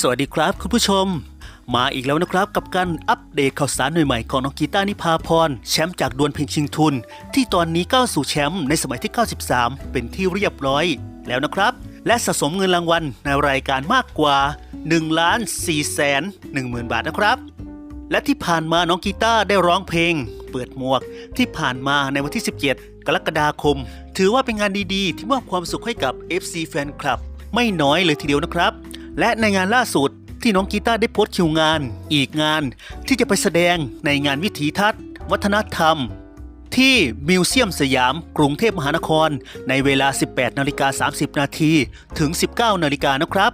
สวัสดีครับคุณผู้ชม มาอีกแล้วนะครับกับการอัปเดตข่าวสารใหม่ๆของน้องกีตานิพาพรแชมป์จากดวลเพลงชิงทุน ที่ตอนนี้ก้าวสู่แชมป์ในสมัยที่ 93 เป็นที่เรียบร้อยแล้วนะครับ และสะสมเงินรางวัลในรายการมากกว่า1ล้าน4แสน1หมื่นบาทนะครับ และที่ผ่านมาน้องกีตาได้ร้องเพลง เปิดหมวกที่ผ่านมาในวันที่ 17 กรกฎาคม ถือว่าเป็นงานดีๆ ที่มอบความสุขให้กับ FC แฟนคลับไม่น้อยเลยทีเดียวนะครับ และในงานล่าสุดที่น้องกีตาร์ได้โพสต์คิวงาน อีกงานที่จะไปแสดงในงานวิถีทัศน์ วัฒนธรรม ที่มิวเซียมสยาม กรุงเทพมหานคร ในเวลา 18นาฬิกา30 นาทีถึง 19นาฬิกานะครับ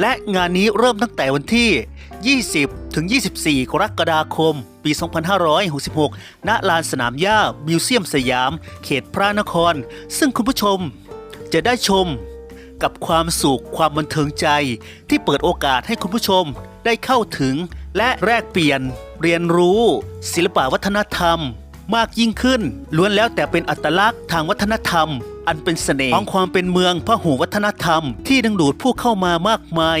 และงานนี้เริ่มตั้งแต่วันที่ 20 ถึง 24 กรกฎาคม ปี 2566 ณ ลานสนามหญ้า มิวเซียมสยาม เขตพระนคร ซึ่งคุณผู้ชมจะได้ชม กับความสุขความบันเทิงใจ ที่เปิดโอกาสให้คุณผู้ชมได้เข้าถึง และแลกเปลี่ยน เรียนรู้ ศิลปวัฒนธรรม มากยิ่งขึ้น ล้วนแล้วแต่เป็นอัตลักษณ์ทางวัฒนธรรม อันเป็นเสน่ห์ของความเป็นเมืองพหูวัฒนธรรม ที่ดึงดูดผู้เข้ามามากมาย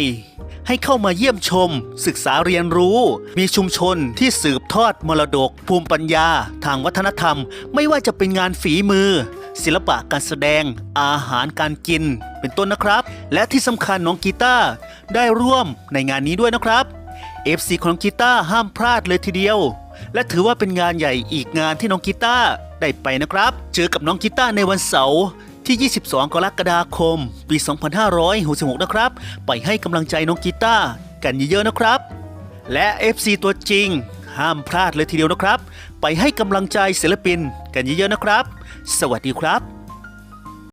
ให้เข้ามาเยี่ยมชม ศึกษาเรียนรู้ มีชุมชนที่สืบทอดมรดก ภูมิปัญญา ทางวัฒนธรรม ไม่ว่าจะเป็นงานฝีมือ ศิลปะการแสดง อาหารการกิน เป็นต้นนะครับ และที่สำคัญน้องกีตาร์ได้ร่วมในงานนี้ด้วยนะครับ FC ของน้องกีตาร์ห้ามพลาดเลยทีเดียว และถือว่าเป็นงานใหญ่อีกงานที่น้องกีตาร์ได้ไปนะครับ เจอกับน้องกีตาร์ในวันเสาร์ที่ 22 กรกฎาคม ปี 2566 นะครับ ไปให้กำลังใจน้องกีตาร์กันเยอะๆนะครับ และ FC ตัวจริง ห้ามพลาดเลยทีเดียวนะครับ ไปให้กำลังใจศิลปินกันเยอะๆนะครับ สวัสดีครับ